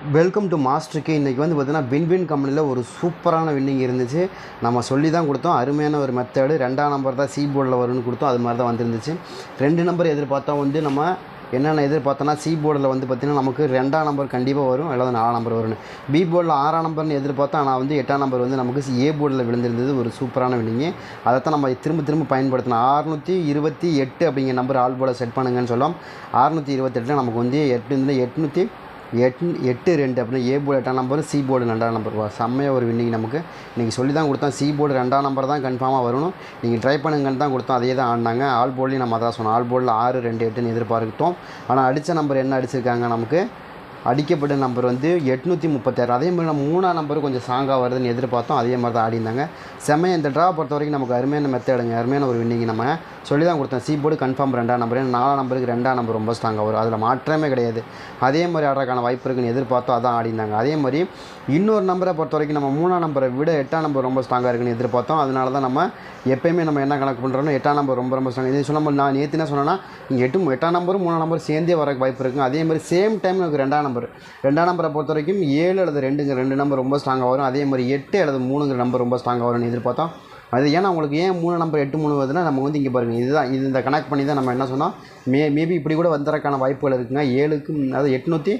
Welcome to மாஸ்டருக்கு இன்றைக்கி வந்து பார்த்தீங்கன்னா வின்வின் கம்பெனியில் ஒரு சூப்பரான வின்னிங் இருந்துச்சு. நம்ம சொல்லி தான் கொடுத்தோம். அருமையான ஒரு மெத்தடு ரெண்டாம் நம்பர் தான் சி போர்டில் வரும்னு கொடுத்தோம். அது மாதிரி தான் வந்துருந்துச்சு. ரெண்டு நம்பர் எதிர்பார்த்தோம் வந்து நம்ம என்னென்ன எதிர்பார்த்தோன்னா சி போர்டில் வந்து பார்த்திங்கன்னா நமக்கு ரெண்டாம் நம்பர் கண்டிப்பாக வரும். அல்லது நாலாம் நம்பர் வரும்னு. பி போர்டில் ஆறாம் நம்பர்னு எதிர்பார்த்தோம் ஆனால் வந்து எட்டாம் நம்பர் வந்து நமக்கு ஏ போர்டில் விழுந்திருந்தது ஒரு சூப்பரான வின்னிங்கு அதை தான் நம்ம திரும்ப திரும்ப பயன்படுத்தணும். அறுநூற்றி இருபத்தி எட்டு அப்படிங்கிற நம்பர் ஆல் போர்டில் செட் பண்ணுங்கன்னு சொல்லலாம் அறுநூற்றி இருபத்தெட்டில் நமக்கு வந்து எட்டு எட்நூற்றி எட் எட்டு ரெண்டு அப்படின்னு ஏ போர்டு எட்டாம் நம்பர் சி போர்டு ரெண்டாம் நம்பர் வா செம்மையாக ஒரு வின்னிங் நமக்கு. இன்றைக்கி சொல்லி தான் கொடுத்தோம். சி போர்டு ரெண்டாம் நம்பர் தான் கன்ஃபார்மாக வரணும். நீங்கள் ட்ரை பண்ணுங்கன்னு தான் கொடுத்தோம். அதே தான் ஆடினாங்க. ஆல் போர்ட்லேயும் நம்ம அதான் சொன்னோம். ஆல் போர்டில் ஆறு ரெண்டு எட்டுன்னு எதிர்பார்த்தோம். ஆனால் அடித்த நம்பர் என்ன அடிச்சிருக்காங்க நமக்கு? அடிக்கப்பட்ட நம்பர் வந்து எட்நூற்றி முப்பத்தாறு. அதே மாதிரி நம்ம மூணாம் நம்பர் கொஞ்சம் ஸ்ட்ராங்காக வருதுன்னு எதிர்பார்த்தோம். அதே மாதிரி தான் ஆடிந்தாங்க செம்மையாக இந்த ட்ரா பொறுத்த வரைக்கும் நமக்கு அருமையான மெத்தடுங்க அருமையான ஒரு வின்னிங் நம்ம சொல்லி தான் கொடுத்தோம். சி போர்டு கன்ஃபார்ம் ரெண்டாம் நம்பர் நாலாம் நம்பருக்கு ரெண்டாம் நம்பர் ரொம்ப ஸ்ட்ராங்காக வரும். அதில் மாற்றமே கிடையாது. அதே மாதிரி ஆடுறதுக்கான வாய்ப்பு இருக்குன்னு எதிர்பார்த்தோம். அதான் ஆடிந்தாங்க அதே மாதிரி இன்னொரு நம்பரை பொறுத்த வரைக்கும் நம்ம மூணாம் நம்பரை விட எட்டாம் நம்பர் ரொம்ப ஸ்ட்ராங்காக இருக்குன்னு எதிர்பார்த்தோம். அதனால தான் நம்ம எப்பயுமே நம்ம என்ன கணக்கு பண்ணுறோம்னா எட்டாம் நம்பர் ரொம்ப ரொம்ப ஸ்ட்ராங் இது சொன்னால் நான் நேற்று என்ன சொன்னேன்னா இங்கே எட்டு எட்டாம் நம்பரும் மூணாம் நம்பர் சேர்ந்தே வர வாய்ப்பு இருக்குது அதே மாதிரி சேம் டைம் எனக்கு ரெண்டாம் நம்பர். ரெண்டாம் நம்பரை பொறுத்த வரைக்கும் ஏழு அல்லது ரெண்டுங்க ரெண்டு நம்பர் ரொம்ப ஸ்ட்ராங்காக வரும். அதே மாதிரி எட்டு அல்லது மூணுங்கிற நம்பர் ரொம்ப ஸ்ட்ராங்காக வரும்னு எதிர்பார்த்தோம் அது ஏன்னா உங்களுக்கு ஏன் மூணு நம்பர் எட்டு மூணு வருதுன்னா நம்ம வந்து இங்கே பாருங்கள் இதுதான் இது இந்த கனெக்ட் பண்ணி தான் நம்ம என்ன சொன்னால் மே மேபி இப்படி கூட வந்துறதுக்கான வாய்ப்புகள் இருக்குங்க ஏழுக்கு அதாவது எட்நூற்றி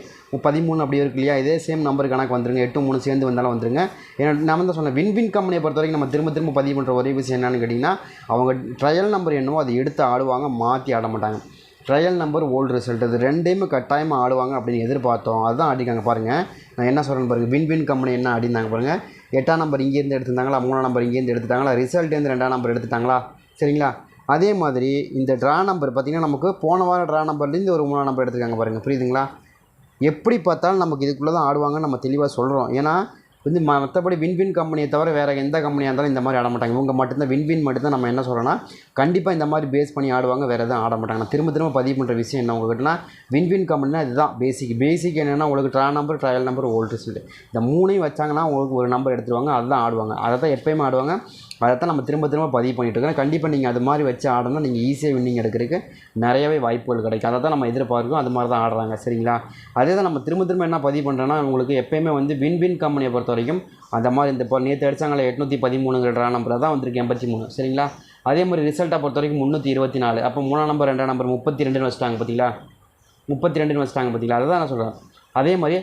பதிமூணு அப்படி இருக்கு இல்லையா? இதே சேம் நம்பர் கணக்கு வந்துருங்க. எட்டு மூணு சேர்ந்து வந்தாலும் வந்துருங்க. ஏன்னா நான் தான் சொன்னேன் வின்வின் கம்பெனியை பொறுத்த வரைக்கும் நம்ம திரும்ப திரும்ப பதிவு பண்ணுற ஒரே விஷயம் என்னென்னு கேட்டிங்கன்னா அவங்க ட்ரையல் நம்பர் என்னவோ அதை எடுத்து ஆடுவாங்க மாற்றி ஆட மாட்டாங்க. ட்ரையல் நம்பர் ஓல்டு ரிசல்ட் இது ரெண்டையுமே கட்டாயமாக ஆடுவாங்க அப்படின்னு எதிர்பார்த்தோம். அதுதான் ஆடிக்காங்க பாருங்கள் நான் என்ன சொல்கிறேன்னு பாருங்கள் வின் வின் கம்பெனி என்ன ஆடிந்தாங்க பாருங்கள் எட்டாம் நம்பர் இங்கேருந்து எடுத்திருந்தாங்களா? மூணாம் நம்பர் இங்கேருந்து எடுத்துட்டாங்களா? ரிசல்ட்லேருந்து ரெண்டாம் நம்பர் எடுத்துட்டாங்களா? சரிங்களா? அதே மாதிரி இந்த ட்ரா நம்பர் பார்த்திங்கன்னா நமக்கு போன வாரம் ட்ரா நம்பர்லேருந்து ஒரு மூணாம் நம்பர் எடுத்துருக்காங்க பாருங்கள் புரியுதுங்களா? எப்படி பார்த்தாலும் நமக்கு இதுக்குள்ளே தான் ஆடுவாங்கன்னு நம்ம தெளிவாக சொல்கிறோம் ஏன்னா வந்து மற்றபடி வின்வின் கம்பெனியை தவிர வேறு எந்த கம்பெனியாக இருந்தாலும் இந்த மாதிரி ஆட மாட்டாங்க. இவங்க மட்டும்தான் வின்வின் மட்டும்தான் நம்ம என்ன சொல்கிறோன்னா கண்டிப்பாக இந்த மாதிரி பேஸ் பண்ணி ஆடுவாங்க வேறு எதுவும் ஆட மாட்டாங்க. நான் திரும்ப திரும்ப பதிவு பண்ணுற விஷயம் என்ன உங்கள்கிட்டனா வின்வின் கம்பெனினா இதுதான். பேசிக் பேசிக் என்னென்னா உங்களுக்கு draw number trial number old result இந்த மூணையும் வச்சாங்கன்னா உங்களுக்கு ஒரு நம்பர் எடுத்துருவாங்க அதுதான் ஆடுவாங்க. அதை தான் எப்பயுமே ஆடுவாங்க. அதை தான் நம்ம திரும்ப திரும்ப பதிவு பண்ணிட்டு இருக்கோம். கண்டிப்பாக நீங்கள் அது மாதிரி வச்சு ஆடணும்னா நீங்கள் ஈஸியாக வின்னிங் எடுக்கிறதுக்கு நிறையவே வாய்ப்புகள் கிடைக்கும். அதை தான் நம்ம எதிர்பார்க்கும் அது மாதிரி தான் ஆடுறாங்க. சரிங்களா? அதே தான் நம்ம திரும்ப திரும்ப என்ன பதிவு பண்ணுறோன்னா உங்களுக்கு எப்பயுமே வந்து வின் வின் கம்பெனியை பொறுத்த வரைக்கும் அந்த மாதிரி இந்த இப்போ நேற்று அடிச்சாங்களே எட்நூற்றி பதிமூணுங்கிற ட்ரா நம்பர் தான் வந்திருக்கு எண்பத்தி மூணு. சரிங்களா? அதே மாதிரி ரிசல்ட்டை பொறுத்த வரைக்கும் முந்நூற்றி இருபத்தி நாலு. அப்போ மூணாம் நம்பர் ரெண்டாம் நம்பர் முப்பத்தி ரெண்டுன்னு வச்சுட்டாங்க பார்த்தீங்களா முப்பத்தி ரெண்டுன்னு வச்சுட்டாங்க பார்த்தீங்களா அதை தான் நான் சொல்கிறேன் அதே மாதிரி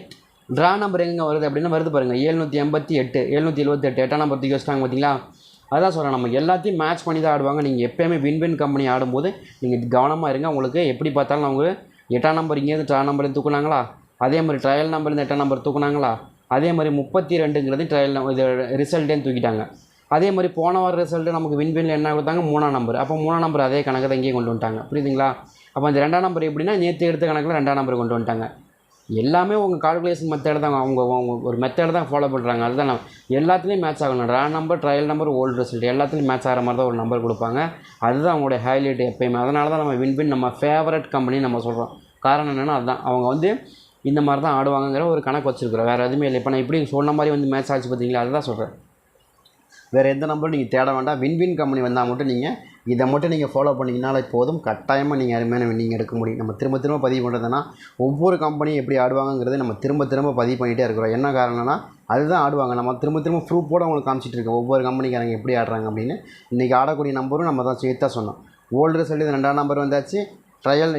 ட்ரா நம்பர் எங்கே வருது அப்படின்னா வருது பாருங்கள் ஏழ்நூற்றி எண்பத்தி எட்டு எழுநூற்றி எழுபத்தெட்டு எட்டாம் நம்பர் தூக்கி வச்சுட்டாங்க பார்த்தீங்களா அதான் சொல்கிறேன் நம்ம எல்லாத்தையும் மேட்ச் பண்ணி தான் ஆடுவாங்க. நீங்கள் எப்போயுமே வின் வின் கம்பெனி ஆடும்போது நீங்கள் கவனமாக இருங்க. உங்களுக்கு எப்படி பார்த்தாலும் அவங்க எட்டாம் நம்பர் இங்கேருந்து ட்ரா நம்பர்லேருந்து தூக்குனாங்களா? அதே மாதிரி ட்ரையல் நம்பர்லேருந்து எட்டாம் நம்பர் தூக்குனாங்களா? அதே மாதிரி முப்பத்தி ரெண்டுங்கிறது ட்ரையல் இது ரிசல்ட்டேன்னு தூக்கிட்டாங்க. அதே மாதிரி போன வார ரிசல்ட்டு நமக்கு வின் வின்ல என்ன கொடுத்தாங்க? மூணாம் நம்பர் அப்போ மூணாம் நம்பர் அதே கணக்கு தான் இங்கேயே கொண்டு வந்துட்டாங்க. புரியுதுங்களா? அப்போ அந்த ரெண்டாம் நம்பர் எப்படின்னா நேற்று எடுத்த கணக்கில் ரெண்டாம் நம்பர் கொண்டு வந்துட்டாங்க. எல்லாமே உங்கள் கால்குலேஷன் மெத்தட் தான். அவங்க அவங்க ஒரு மெத்தட் தான் ஃபாலோ பண்ணுறாங்க அதுதான் நான் எல்லாத்துலேயும் மேட்ச் ஆகணும். Raw number trial number old result எல்லாத்துலேயும் மேட்ச் ஆகிற மாதிரி தான் ஒரு நம்பர் கொடுப்பாங்க. அதுதான் அவங்களுடைய ஹைலைட் எப்பயுமே. அதனால தான் நம்ம வின் வின் நம்ம ஃபேவரட் கம்பெனி நம்ம சொல்கிறோம் காரணம் என்னென்னா அதுதான். அவங்க வந்து இந்த மாதிரி தான் ஆடுவாங்கங்கிற ஒரு கணக்கு வச்சுருக்குறோம் வேறு எதுவுமே இல்லை. இப்போ நான் இப்படி சொன்ன மாதிரி வந்து மேட்ச் ஆச்சு பார்த்தீங்களா? அதுதான் சொல்கிறேன் வேறு எந்த நம்பரும் நீங்கள் தேட வேண்டாம். வின்வின் கம்பெனி வந்தால் மட்டும் நீங்கள் இதை மட்டும் நீங்கள் ஃபாலோ பண்ணிங்கனாலே போதும். கட்டாயமாக நீங்கள் அருமையான வின்னிங் எடுக்க முடியும். நம்ம திரும்ப திரும்ப பதிவு பண்ணுறதுனா ஒவ்வொரு கம்பெனியும் எப்படி ஆடுவாங்கங்கிறத நம்ம திரும்ப திரும்ப பதிவு பண்ணிகிட்டே இருக்கிறோம். என்ன காரணம்னா அதுதான் ஆடுவாங்க. நம்ம திரும்ப திரும்ப ப்ரூஃபோடு அவங்களுக்கு காமிச்சிட்டு இருக்கோம். ஒவ்வொரு கம்பெனிக்காரங்க எப்படி ஆடுறாங்க அப்படின்னு. இன்றைக்கி ஆடக்கூடிய நம்பரும் நம்ம தான் சேர்த்தா சொன்னோம். ஓல்டு ரிசல்ட் ரெண்டாம் நம்பர் வந்தாச்சு. ட்ரையல்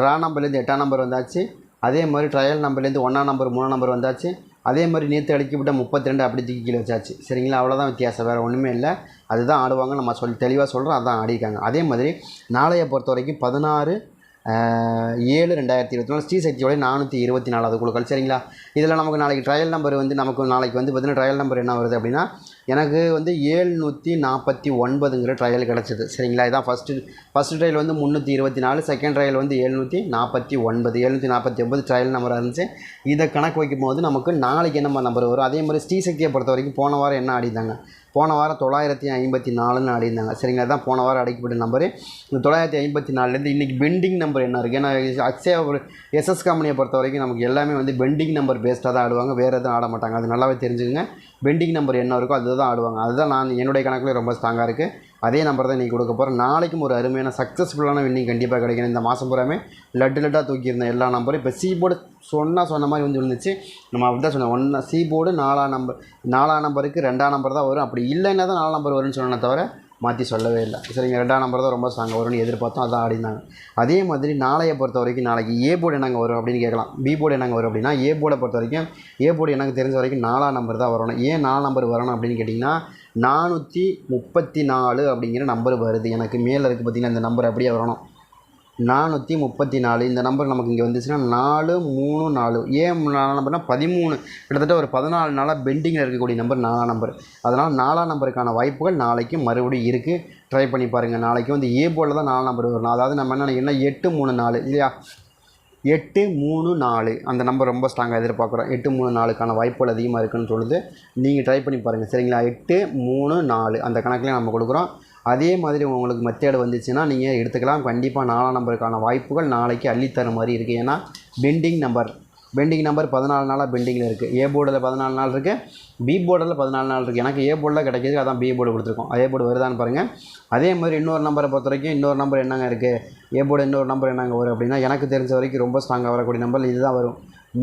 ட்ரா நம்பர்லேருந்து எட்டாம் நம்பர் வந்தாச்சு. அதே மாதிரி ட்ரையல் நம்பர்லேருந்து ஒன்றாம் நம்பர் மூணாம் நம்பர் வந்தாச்சு. அதே மாதிரி நேற்று அடிக்கப்பட்ட முப்பத்தி ரெண்டு அப்படி தூக்கி கீழே வச்சாச்சு. சரிங்களா? அவ்வளோதான் வித்தியாசம். வேறு ஒன்றுமே இல்லை. அதுதான் ஆடுவாங்க நம்ம சொல் தெளிவாக சொல்கிறோம் அதான் ஆடிருக்காங்க அதே மாதிரி நாளையை பொறுத்த வரைக்கும் பதினாறு ஏழு ரெண்டாயிரத்தி இருபத்தி நாலு ஸ்ரீசக்தியோட நானூற்றி இருபத்தி நாலாவது குழுக்கள். சரிங்களா? இதில் நமக்கு நாளைக்கு ட்ரையல் நம்பர் வந்து நமக்கு நாளைக்கு வந்து பார்த்திங்கன்னா ட்ரையல் நம்பர் என்ன வருது அப்படின்னா எனக்கு வந்து ஏழ்நூற்றி நாற்பத்தி ஒன்பதுங்கிற ட்ரையல் கிடச்சிது. சரிங்களா? இதான் ஃபஸ்ட்டு ஃபஸ்ட்டு ட்ரையல் வந்து முந்நூற்றி இருபத்தி நாலு செகண்ட் ட்ரையல் வந்து ஏழுநூற்றி நாற்பத்தி ஒன்பது எழுநூற்றி நாற்பத்தி ஒன்பது ட்ரையல் நம்பராக இருந்துச்சு. இதை கணக்கு வைக்கும் போது நமக்கு நாளைக்கு என்ன நம்பர் வரும்? அதே மாதிரி ஸ்ரீசக்தியை பொறுத்த வரைக்கும் போன வாரம் என்ன ஆடிதாங்க போன வாரம் தொள்ளாயிரத்தி ஐம்பத்தி நாலுன்னு ஆடிருந்தாங்க சரிங்களா அதுதான் போன வாரம் அடைக்கப்பட்ட நம்பரு இந்த தொள்ளாயிரத்தி ஐம்பத்தி நாலுலேருந்து இன்றைக்கி பெண்டிங் நம்பர் என்ன இருக்குது ஏன்னா அக்ஷயா ஒரு எஸ்எஸ் கம்பெனியை பொறுத்த வரைக்கும் நமக்கு எல்லாமே வந்து பெண்டிங் நம்பர் பேஸ்டாக தான் ஆடுவாங்க. வேறு எதுவும் ஆட மாட்டாங்க. அது நல்லாவே தெரிஞ்சுக்கங்க. பெண்டிங் நம்பர் என்ன இருக்கோ அதுதான் ஆடுவாங்க. அதுதான் நான் என்னுடைய கணக்கில் ரொம்ப ஸ்ட்ராங்காக இருக்குது அதே நம்பர் தான் இன்றைக்கி கொடுக்க போகிறோம் நாளைக்கும் ஒரு அருமையான சக்ஸஸ்ஃபுல்லான வின்னிங் கண்டிப்பாக கிடைக்கணும். இந்த மாதம் பூராமே லட்டு லட்டாக தூக்கியிருந்த எல்லா நம்பரும். இப்போ சி போர்டு சொன்னால் சொன்ன மாதிரி வந்து விழுந்துச்சு. நம்ம அப்படி தான் சொன்னோம் ஒன்றா சி போர்டு நாலாம் நம்பர் நாலாம் நம்பருக்கு ரெண்டாம் நம்பர் தான் வரும். அப்படி இல்லைன்னா தான் நாலாம் நம்பர் வரும்னு சொன்னேன் தவிர மாற்றி சொல்லவே இல்லை. சரிங்க ரெண்டாம் நம்பர் தான் ரொம்ப ஸ்ட்ராங்காக வரும்னு எதிர்பார்த்தோம். அதான் ஆடினாங்க அதே மாதிரி நாளையை பொறுத்த வரைக்கும் நாளைக்கு ஏ போர்டு என்னங்க வரும் அப்படின்னு கேட்கலாம். பி போர்டு என்னங்க வரும் அப்படின்னா ஏ போர்டை பொறுத்த வரைக்கும் ஏ போர்டு எனக்கு தெரிஞ்ச வரைக்கும் நாலாம் நம்பர் தான் வரணும். ஏன் நாலு நம்பர் வரணும் அப்படின்னு கேட்டிங்கன்னா நானூற்றி முப்பத்தி நாலு அப்படிங்கிற நம்பர் வருது. எனக்கு மேலே இருக்குது பார்த்திங்கன்னா இந்த நம்பர் அப்படியே வரணும். நானூற்றி முப்பத்தி நாலு இந்த நம்பர் நமக்கு இங்கே வந்துச்சுன்னா நாலு மூணு நாலு. ஏன் நாலு நம்பர்னா பதிமூணு. கிட்டத்தட்ட ஒரு பதினாலு நாளாக பெண்டிங்கில் இருக்கக்கூடிய நம்பர் நாலாம் நம்பர் அதனால் நாலாம் நம்பருக்கான வாய்ப்புகள் நாளைக்கு மறுபடியும் இருக்குது ட்ரை பண்ணி பாருங்கள் நாளைக்கு வந்து ஏ போல் தான் நாலாம் நம்பர் வரணும் அதாவது நம்ம என்ன நினைக்கிறோம்னா எட்டு மூணு நாலு இல்லையா? எட்டு மூணு நாலு. அந்த நம்பர் ரொம்ப ஸ்ட்ராங்காக எதிர்பார்க்குறோம். எட்டு மூணு நாலுக்கான வாய்ப்புகள் அதிகமாக இருக்குன்னு சொல்லுது. நீங்கள் ட்ரை பண்ணி பாருங்கள் சரிங்களா? எட்டு மூணு நாலு. அந்த கணக்கில் நம்ம கொடுக்குறோம். அதே மாதிரி உங்களுக்கு மெத்தேடு வந்துச்சுன்னா நீங்கள் எடுத்துக்கலாம். கண்டிப்பாக நாலாம் நம்பருக்கான வாய்ப்புகள் நாளைக்கு அள்ளித்தர மாதிரி இருக்குது ஏன்னா பெண்டிங் நம்பர் பெண்டிங் நம்பர் பதினாலு நாளாக பெண்டிங்கில் இருக்குது ஏ போர்டில் பதினாலு நாள் இருக்குது பி போர்டில் பதினாலு நாள் இருக்குது எனக்கு ஏ போர்டில் கிடைக்கிது. அதான் பி போர்டு கொடுத்துருக்கோம். அதே போர்டு வருதான்னு பாருங்கள் அதே மாதிரி இன்னொரு நம்பரை பொறுத்த வரைக்கும் இன்னொரு நம்பர் என்னங்க இருக்குது ஏ போர்டு இன்னொரு நம்பர் என்னங்க வரும் அப்படின்னா எனக்கு தெரிஞ்ச வரைக்கும் ரொம்ப ஸ்ட்ராங்காக வரக்கூடிய நம்பர் இதுதான் வரும்.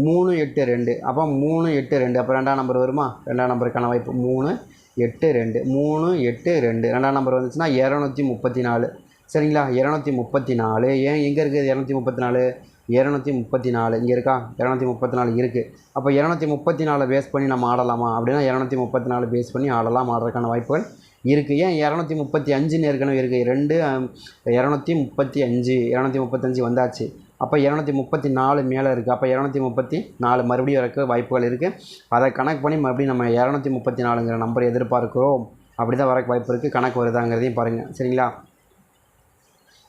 மூணு எட்டு ரெண்டு. அப்போ மூணு எட்டு ரெண்டு. அப்போ ரெண்டாம் நம்பர் வருமா? ரெண்டாம் நம்பருக்கான வாய்ப்பு. மூணு எட்டு ரெண்டு. மூணு எட்டு ரெண்டு. ரெண்டாம் நம்பர் வந்துச்சுன்னா இரநூத்தி முப்பத்தி நாலு சரிங்களா? இரநூத்தி முப்பத்தி நாலு ஏன் எங்கே இருக்குது இரநூத்தி முப்பத்தி நாலு இரநூத்தி முப்பத்தி நாலு இங்கே இருக்கா? இரநூத்தி முப்பத்தி நாலு இருக்குது அப்போ இரநூத்தி முப்பத்தி நாலு பேஸ் பண்ணி நம்ம ஆடலாமா? அப்படின்னா இரநூத்தி முப்பத்தி நாலு பேஸ் பண்ணி ஆடலாம். ஆடுறதுக்கான வாய்ப்புகள் இருக்குது ஏன் இரநூத்தி முப்பத்தி அஞ்சுன்னு ஏற்கனவே இருக்குது ரெண்டு இரநூத்தி முப்பத்தி அஞ்சு இரநூத்தி முப்பத்தஞ்சு வந்தாச்சு. அப்போ இரநூத்தி முப்பத்தி நாலு மேலே இருக்குது அப்போ இரநூத்தி முப்பத்தி நாலு மறுபடியும் இருக்க வாய்ப்புகள் இருக்குது அதை கணக்கு பண்ணி மறுபடியும் நம்ம இரநூத்தி முப்பத்தி நாலுங்கிற நம்பர் எதிர்பார்க்குறோம். அப்படி தான் வரக்கு வாய்ப்பு இருக்குது கணக்கு வருதாங்கிறதையும் பாருங்கள் சரிங்களா?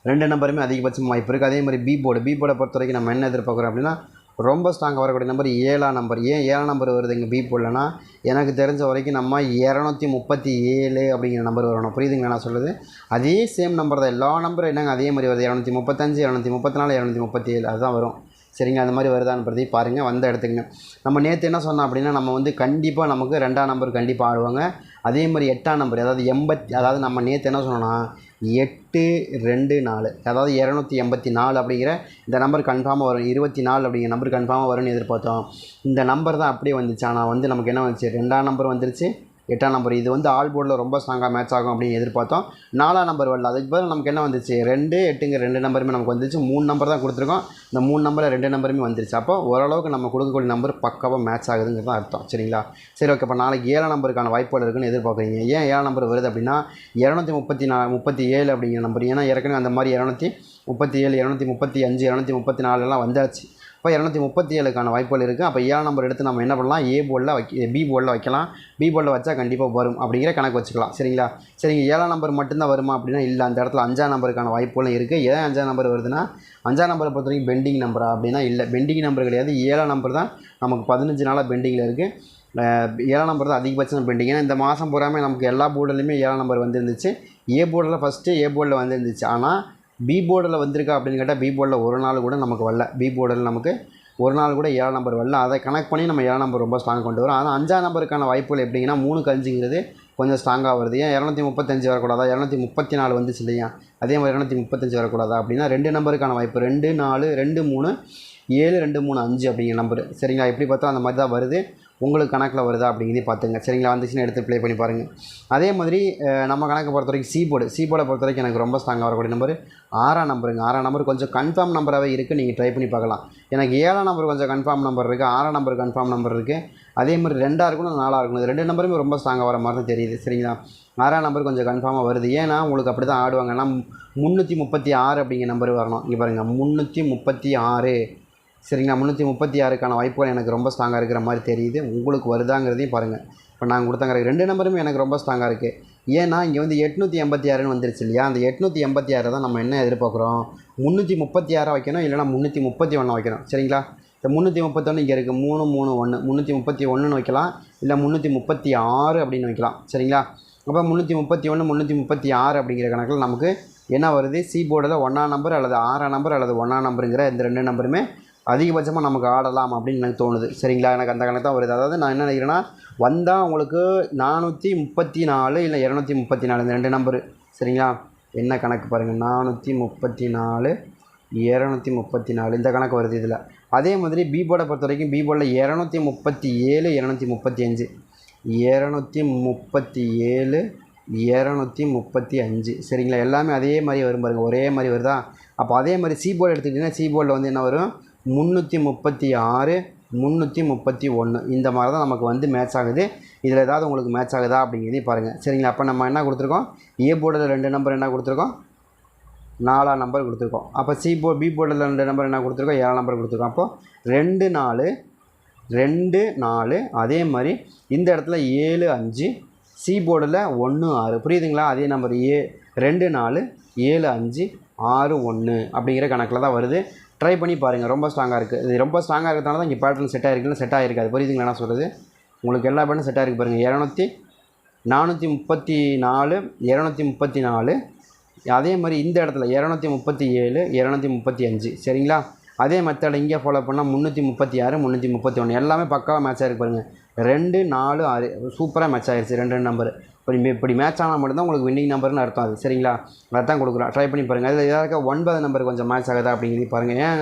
ரெண்டு நம்பருமே அதிகபட்சம் வாய்ப்பு இருக்குது அதே மாதிரி பி போர்டு பி போர்டை பொறுத்த வரைக்கும் நம்ம என்ன எதிர்பார்க்குறோம் அப்படின்னா ரொம்ப ஸ்ட்ராங்காக வரக்கூடிய நம்பர் ஏழாம் நம்பர் ஏன் ஏழாம் நம்பர் வருது எங்கள் பி போர்டில்னா எனக்கு தெரிஞ்ச வரைக்கும் நம்ம இரநூத்தி முப்பத்தி ஏழு அப்படிங்கிற நம்பர் வரணும். புரியுதுங்களா நான் சொல்லுது அதே சேம் நம்பர் தான். எல்லா நம்பரும் என்னங்க? அதே மாதிரி வருது. இரநூத்தி முப்பத்தஞ்சு இரநூத்தி முப்பத்தி நாலு இரநூத்தி முப்பத்தி ஏழு. அதுதான் வரும். சரிங்க அந்த மாதிரி வருதான்றதை பாருங்கள் வந்த இடத்துக்குங்க. நம்ம நேற்று என்ன சொன்னோம் அப்படின்னா நம்ம வந்து கண்டிப்பாக நமக்கு ரெண்டாம் நம்பர் கண்டிப்பாக ஆடுவாங்க. அதே மாதிரி எட்டாம் நம்பர் அதாவது எண்பத்தி அதாவது நம்ம நேற்று என்ன சொன்னோன்னா எட்டு ரெண்டு நாலு. அதாவது இரநூத்தி எண்பத்தி நாலு அப்படிங்கிற இந்த நம்பர் கன்ஃபார்மாக வரும். இருபத்தி நாலு அப்படிங்கிற நம்பர் கன்ஃபார்மாக வரும்னு எதிர்பார்த்தோம். இந்த நம்பர் தான் அப்படியே வந்துச்சு. ஆனால் வந்து நமக்கு என்ன வந்துச்சு? ரெண்டாம் நம்பர் வந்துருச்சு. எட்டாம் நம்பர் இது வந்து ஆல் போர்டில் ரொம்ப ஸ்ட்ராங்காக மேட்ச் ஆகும் அப்படின்னு எதிர்பார்த்தோம். நாலாம் நம்பர் வரல. அதுக்கு பதில் நமக்கு என்ன வந்துச்சு? ரெண்டு எட்டுங்க ரெண்டு நம்பருமே நமக்கு வந்துச்சு. மூணு நம்பர் தான் கொடுத்துருக்கோம். இந்த மூணு நம்பரில் ரெண்டு நம்பருமே வந்துருச்சு. அப்போ ஓரளவுக்கு நம்ம கொடுக்கக்கூடிய நம்பர் பக்காவாக மேட்ச் ஆகுதுங்கிறது தான் அர்த்தம். சரிங்களா? சரி ஓகே இப்போ நாளைக்கு ஏழாம் நம்பருக்கான வாய்ப்புகள் இருக்குன்னு எதிர்பார்க்குறீங்க. ஏன் ஏழாம் நம்பர் வருது அப்படின்னா இரநூத்தி முப்பத்தி நா முப்பத்தி ஏழு அப்படிங்கிற நம்பர் ஏன்னா ஏற்கனவே அந்த மாதிரி இரநூத்தி முப்பத்தி ஏழு இரநூத்தி முப்பத்தி அஞ்சு இரநூத்தி முப்பத்தி நாலுலாம் வந்தாச்சு. இப்போ இரநூத்தி முப்பத்தி ஏழுக்கான வாய்ப்புகள் இருக்குது அப்போ ஏழு நம்பர் எடுத்து நம்ம என்ன பண்ணலாம்? ஏ போர்டில் வைக்க பி போர்டில் வைக்கலாம். பி போர்டில் வச்சா கண்டிப்பாக வரும் அப்படிங்கிற கணக்கு வச்சுக்கலாம். சரிங்களா? சரிங்க. ஏழாம் நம்பர் மட்டும்தான் வருமா அப்படின்னா இல்லை. அந்த இடத்துல அஞ்சாம் நம்பருக்கான வாய்ப்புகளும் இருக்குது ஏன் அஞ்சாம் நம்பர் வருதுன்னா அஞ்சாம் நம்பரை பொறுத்த வரைக்கும் பெண்டிங் நம்பரா அப்படின்னா இல்லை. பெண்டிங் நம்பர் கிடையாது. ஏழாம் நம்பர் தான் நமக்கு பதினஞ்சு நாளாக பெண்டிங்கில் இருக்குது ஏழாம் நம்பர் தான் அதிகபட்சம் பெண்டிங் ஏன்னா இந்த மாதம் பூராமே நமக்கு எல்லா போர்டுலையுமே ஏழாம் நம்பர் வந்துருந்துச்சு. ஏ போர்டில் ஃபஸ்ட்டு ஏ போர்டில் வந்துருந்துச்சு. ஆனால் பி போர்டில் வந்திருக்கா அப்படின்னு கேட்டால் பி போர்டில் ஒரு நாள் கூட நமக்கு வரல. பி போர்டில் நமக்கு ஒரு நாள் கூட ஏழாம் நம்பர் வரல. அதை கனெக்ட் பண்ணி நம்ம ஏழாம் நம்பர் ரொம்ப ஸ்ட்ராங் கொண்டு வரோம். ஆனால் அஞ்சாம் நம்பருக்கான வாய்ப்புகள் எப்படிங்கன்னா மூணு கஞ்சிங்கிறது கொஞ்சம் ஸ்ட்ராங்காக வருது. ஏன்? இரநூத்தி முப்பத்தஞ்சு வரக்கூடாதா? இரநூத்தி முப்பத்தி நாலு வந்துச்சு இல்லையா அதே மாதிரி இரநூத்தி முப்பத்தஞ்சு வரக்கூடாதா? அப்படின்னா ரெண்டு நம்பருக்கான வாய்ப்பு. ரெண்டு நாலு ரெண்டு மூணு ஏழு ரெண்டு மூணு அஞ்சு அப்படிங்கிற நம்பர் சரிங்களா? எப்படி பார்த்தா அந்த மாதிரி தான் வருது. உங்களுக்கு கணக்கில் வருதா அப்படிங்கிறதே பார்த்துங்க. சரிங்களா? வந்துச்சுன்னு எடுத்து ப்ளே பண்ணி பாருங்கள் அதே மாதிரி நம்ம கணக்கை பொறுத்த வரைக்கும் சி போர்டு சி போர்டை பொறுத்த வரைக்கும் எனக்கு ரொம்ப ஸ்ட்ராங்காக வரக்கூடிய நம்பர் ஆறாம் நம்பருங்க ஆறாம் நம்பர் கொஞ்சம் கன்ஃபார்ம் நம்பராகவே இருக்குது நீங்கள் ட்ரை பண்ணி பார்க்கலாம். எனக்கு ஏழாம் நம்பர் கொஞ்சம் கன்ஃபார்ம் நம்பர் இருக்குது ஆறாம் நம்பர் கன்ஃபார்ம் நம்பர் இருக்குது அதே மாதிரி ரெண்டாக இருக்கணும் நாலாக இருக்கணும். இது ரெண்டு நம்பருமே ரொம்ப ஸ்ட்ராங்காக வர மாதிரி தான் தெரியுது. சரிங்களா? ஆறாம் நம்பர் கொஞ்சம் கன்ஃபார்மாக வருது. ஏன்னா உங்களுக்கு அப்படி தான் ஆடுவாங்கன்னா முந்நூற்றி முப்பத்தி ஆறு அப்படிங்கிற நம்பர் வரணும். இங்கே பாருங்கள் முந்நூற்றி முப்பத்தி ஆறு. சரிங்களா முந்நூற்றி முப்பத்தி ஆறுக்கான வாய்ப்புகள் எனக்கு ரொம்ப ஸ்ட்ராங்காக இருக்கிற மாதிரி தெரியுது. உங்களுக்கு வருதாங்கிறதையும் பாருங்கள் இப்போ நான் கொடுத்தங்கிற ரெண்டு நம்பருமே எனக்கு ரொம்ப ஸ்ட்ராங்காக இருக்குது ஏன்னா இங்கே வந்து எட்நூற்றி எண்பத்தி ஆறுன்னு வந்துருச்சு இல்லையா? அந்த எட்நூற்றி எண்பத்தி ஆறு தான் நம்ம என்ன எதிர்பார்க்குறோம்? முந்நூற்றி முப்பத்தி ஆறாக வைக்கணும் இல்லைனா முந்நூற்றி முப்பத்தி ஒன்று வைக்கணும். சரிங்களா? இந்த முந்நூற்றி முப்பத்தொன்று இங்கே இருக்குது மூணு மூணு ஒன்று முந்நூற்றி முப்பத்தி ஒன்றுன்னு வைக்கலாம் இல்லை முந்நூற்றி முப்பத்தி ஆறு அப்படின்னு வைக்கலாம். சரிங்களா? அப்போ முந்நூற்றி முப்பத்தி ஒன்று முந்நூற்றி முப்பத்தி ஆறு அப்படிங்கிற கணக்கில் நமக்கு என்ன வருது? சி போர்டில் ஒன்றாம் நம்பர் அல்லது ஆறாம் நம்பர் அல்லது ஒன்றாம் நம்பருங்கிற இந்த ரெண்டு நம்பருமே அதிகபட்சமாக நமக்கு ஆடலாம் அப்படின்னு எனக்கு தோணுது. சரிங்களா? எனக்கு அந்த கணக்கு தான் வருது. அதாவது நான் என்ன நினைக்கிறேன்னா வந்தால் உங்களுக்கு நானூற்றி முப்பத்தி நாலு இல்லை இரநூத்தி முப்பத்தி நாலு இந்த ரெண்டு நம்பரு சரிங்களா? என்ன கணக்கு பாருங்கள் நானூற்றி முப்பத்தி நாலு இரநூத்தி முப்பத்தி நாலு இந்த கணக்கு வருது இதில். அதே மாதிரி பீபோர்டை பொறுத்த வரைக்கும் பீபோர்டில் இரநூத்தி முப்பத்தி ஏழு இரநூத்தி முப்பத்தி அஞ்சு இரநூத்தி முப்பத்தி ஏழு இரநூத்தி முப்பத்தி அஞ்சு சரிங்களா? எல்லாமே அதே மாதிரி வரும் பாருங்கள் ஒரே மாதிரி வருதா? அப்போ அதே மாதிரி சி போர்டு எடுத்துக்கிட்டிங்கன்னா சி போர்டில் வந்து என்ன வரும்? முந்நூற்றி முப்பத்தி ஆறு முந்நூற்றி முப்பத்தி ஒன்று இந்த மாதிரி தான் நமக்கு வந்து மேட்ச் ஆகுது. இதில் ஏதாவது உங்களுக்கு மேட்ச் ஆகுதா அப்படிங்கிறதையும் பாருங்கள் சரிங்களா? அப்போ நம்ம என்ன கொடுத்துருக்கோம்? ஏ போர்டில் ரெண்டு நம்பர் என்ன கொடுத்துருக்கோம்? நாலாம் நம்பர் கொடுத்துருக்கோம். அப்போ சி போ பி போர்டில் ரெண்டு நம்பர் என்ன கொடுத்துருக்கோம்? ஏழாம் நம்பர் கொடுத்துருக்கோம். அப்போது ரெண்டு நாலு ரெண்டு நாலு அதே மாதிரி இந்த இடத்துல ஏழு அஞ்சு சி போர்டில் ஒன்று ஆறு. புரியுதுங்களா? அதே நம்பர் ஏ ரெண்டு நாலு ஏழு அஞ்சு ஆறு ஒன்று அப்படிங்கிற கணக்கில் தான் வருது. ட்ரை பண்ணி பாருங்கள் ரொம்ப ஸ்ட்ராங்காக இருக்குது இது ரொம்ப ஸ்ட்ராங்காக இருக்கிறதுனால தான் இங்கே பேட்டர்ன் செட் ஆகிருக்குன்னு செட் ஆகிருக்காது புரியுதுங்களா நான் சொல்கிறது உங்களுக்கு எல்லா பேட்டர்னும் செட் ஆகிருக்கு பாருங்கள் இரநூத்தி நானூற்றி முப்பத்தி நாலு இரநூத்தி முப்பத்தி நாலு. அதே மாதிரி இந்த இடத்துல இரநூத்தி முப்பத்தி ஏழு இரநூத்தி முப்பத்தி அஞ்சு. சரிங்களா? அதே மெத்தடை இங்கே ஃபாலோ பண்ணால் முந்நூற்றி முப்பத்தி ஆறு முந்நூற்றி முப்பத்தி ஒன்று எல்லாமே பக்காவாக மேட்ச் ஆகிருக்கு பாருங்கள் ரெண்டு நாலு ஆறு. சூப்பராக மேட்ச் ஆகிருச்சு ரெண்டு ரெண்டு நம்பர் இப்படி இப்படி மேட்ச் ஆனால் மட்டும்தான் உங்களுக்கு வின்னிங் நம்பர்னு அர்த்தம் அது. சரிங்களா? அதான் கொடுக்குறோம். ட்ரை பண்ணி பாருங்கள் அதில் ஏதாவது ஒன்பது நம்பர் கொஞ்சம் மேட்ச் ஆகுதா அப்படிங்கிறது பாருங்கள் ஏன்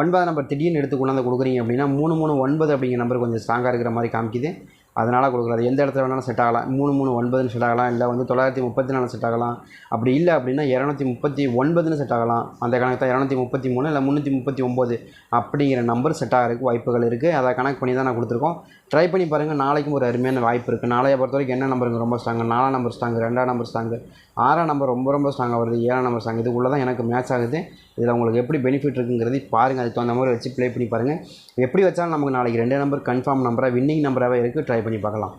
ஒன்பது நம்பர் திடீர்னு எடுத்து கொண்டாந்து கொடுக்குறீங்க அப்படின்னா மூணு மூணு ஒன்பது அப்படிங்கிற நம்பர் கொஞ்சம் ஸ்ட்ராங்காக இருக்கிற மாதிரி காமிக்குது. அதனால் கொடுக்குறது எந்த இடத்துல வேணாலும் செட் ஆகலாம். மூணு மூணு ஒன்பதுன்னு செட் ஆகலாம். இல்லை வந்து தொள்ளாயிரத்தி முப்பத்தி நாலு செட் ஆகலாம். அப்படி இல்லை அப்படின்னா இரநூத்தி முப்பத்தி ஒன்பதுன்னு செட் ஆகலாம். அந்த கணக்கு தான் இரநூத்தி முப்பத்தி மூணு இல்லை முந்நூற்றி முப்பத்தி ஒம்பது அப்படிங்கிற நம்பர் செட் ஆகிறதுக்கு வாய்ப்புகள் இருக்குது அதை கணக்கு பண்ணி தான் நான் கொடுத்துருக்கோம். ட்ரை பண்ணி பாருங்கள் நாளைக்கும் ஒரு அருமையான வாய்ப்பு இருக்குது நாளைய பொறுத்த வரைக்கும் என்ன நம்பருங்க ரொம்ப ஸ்ட்ராங்கு நாலாம் நம்பர் ஸ்ட்ராங்கு ரெண்டாம் நம்பர் ஸ்ட்ராங்கு ஆறாம் நம்பர் ரொம்ப ரொம்ப ஸ்ட்ராங்காக வருது ஏழாம் நம்பர் ஸ்ட்ராங் இதுக்குள்ளே தான் எனக்கு மேட்ச் ஆகுது. இதில் உங்களுக்கு எப்படி பெனிஃபிட் இருக்குங்கிறது பாருங்கள் அதுக்கு தகுந்த மாதிரி வச்சு ப்ளே பண்ணி பாருங்கள் எப்படி வச்சாலும் நமக்கு நாளைக்கு ரெண்டு நம்பர் கன்ஃபார்ம் நம்பராக வின்னிங் நம்பராகவே இருக்குது ட்ரை பண்ணி பார்க்கலாம்.